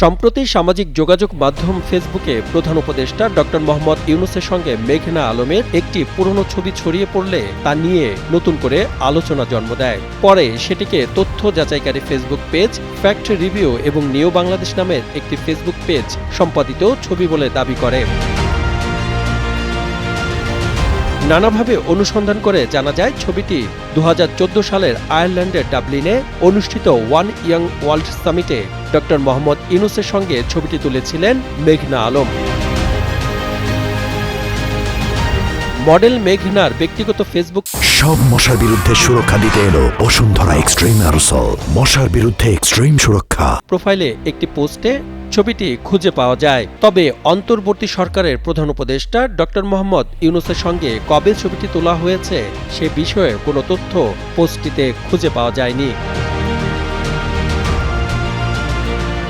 সম্প্রতি সামাজিক যোগাযোগ মাধ্যম ফেসবুকে প্রধান উপদেষ্টা ডক্টর মোহাম্মদ ইউনুসের সঙ্গে মেঘনা আলমের একটি পুরনো ছবি ছড়িয়ে পড়লে তা নিয়ে নতুন করে আলোচনা জন্ম দেয়। পরে সেটিকে তথ্য যাচাইকারী ফেসবুক পেজ ফ্যাক্ট রিভিউ এবং নিউ বাংলাদেশ নামের একটি ফেসবুক পেজ সম্পাদিত ছবি বলে দাবি করে। নানাভাবে অনুসন্ধান করে জানা যায় ছবিটি দু হাজার চোদ্দ সালের আয়ারল্যান্ডের ডাবলিনে অনুষ্ঠিত ওয়ান ইয়াং ওয়ার্ল্ড সামিটে ডক্টর মোহাম্মদ ইউনুসের সঙ্গে ছবিটি তুলেছিলেন মেঘনা আলম। মডেল মেঘনার ব্যক্তিগত ফেসবুক সব মশার বিরুদ্ধে সুরক্ষা দিতে এলো বসুন্ধরা এক্সট্রিম অ্যারোসল মশার বিরুদ্ধে এক্সট্রিম সুরক্ষা। প্রোফাইলে একটি পোস্টে ছবিটি খুঁজে পাওয়া যায়। তবে অন্তর্বর্তী সরকারের প্রধান উপদেষ্টা ডক্টর মোহাম্মদ ইউনুসের সঙ্গে কবে ছবিটি তোলা হয়েছে সে বিষয়ে কোনো তথ্য পোস্টটিতে খুঁজে পাওয়া যায়নি।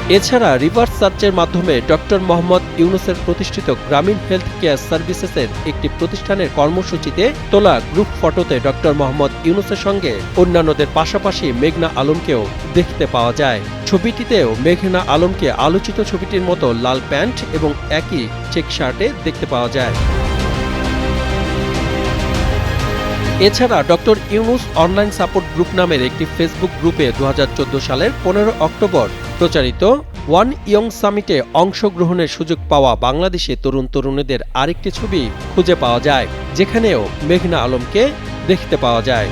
এছাড়া রিভার্স সার্চের মাধ্যমে ডক্টর মোহাম্মদ ইউনুসের প্রতিষ্ঠিত গ্রামীণ হেলথ কেয়ার সার্ভিসেসের একটি প্রতিষ্ঠানের কর্মসূচিতে তোলা গ্রুপ ফটোতে ডক্টর মোহাম্মদ ইউনুসের সঙ্গে অন্যান্যদের পাশাপাশি মেঘনা আলমকেও দেখতে পাওয়া যায়। ছবিটিতেও মেঘনা আলমকে আলোচিত ছবিটির মতো লাল প্যান্ট এবং একই চেক শার্টে দেখতে পাওয়া যায়। এছাড়া doctor Yunus online support group নামের একটি ফেসবুক গ্রুপে দু হাজার চোদ্দ সালের পনেরো অক্টোবর প্রচারিত ওয়ান ইয়ং সামিটে অংশগ্রহণের সুযোগ পাওয়া বাংলাদেশে তরুণ তরুণীদের আরেকটি ছবি খুঁজে পাওয়া যায়, যেখানেও মেঘনা আলমকে দেখতে পাওয়া যায়।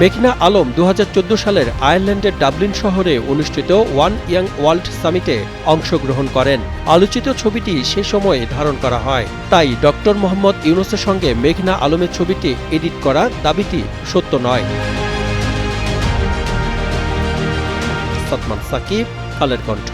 মেঘনা আলম দু হাজার চোদ্দ সালের আয়ারল্যান্ডের ডাবলিন শহরে অনুষ্ঠিত ওয়ান ইয়াং ওয়ার্ল্ড সামিটে অংশগ্রহণ করেন। আলোচিত ছবিটি সে সময়ে ধারণ করা হয়। তাই ডক্টর মোহাম্মদ ইউনুসের সঙ্গে মেঘনা আলমের ছবিটি এডিট করা দাবিটি সত্য নয়। সাকিব কালের কণ্ঠ।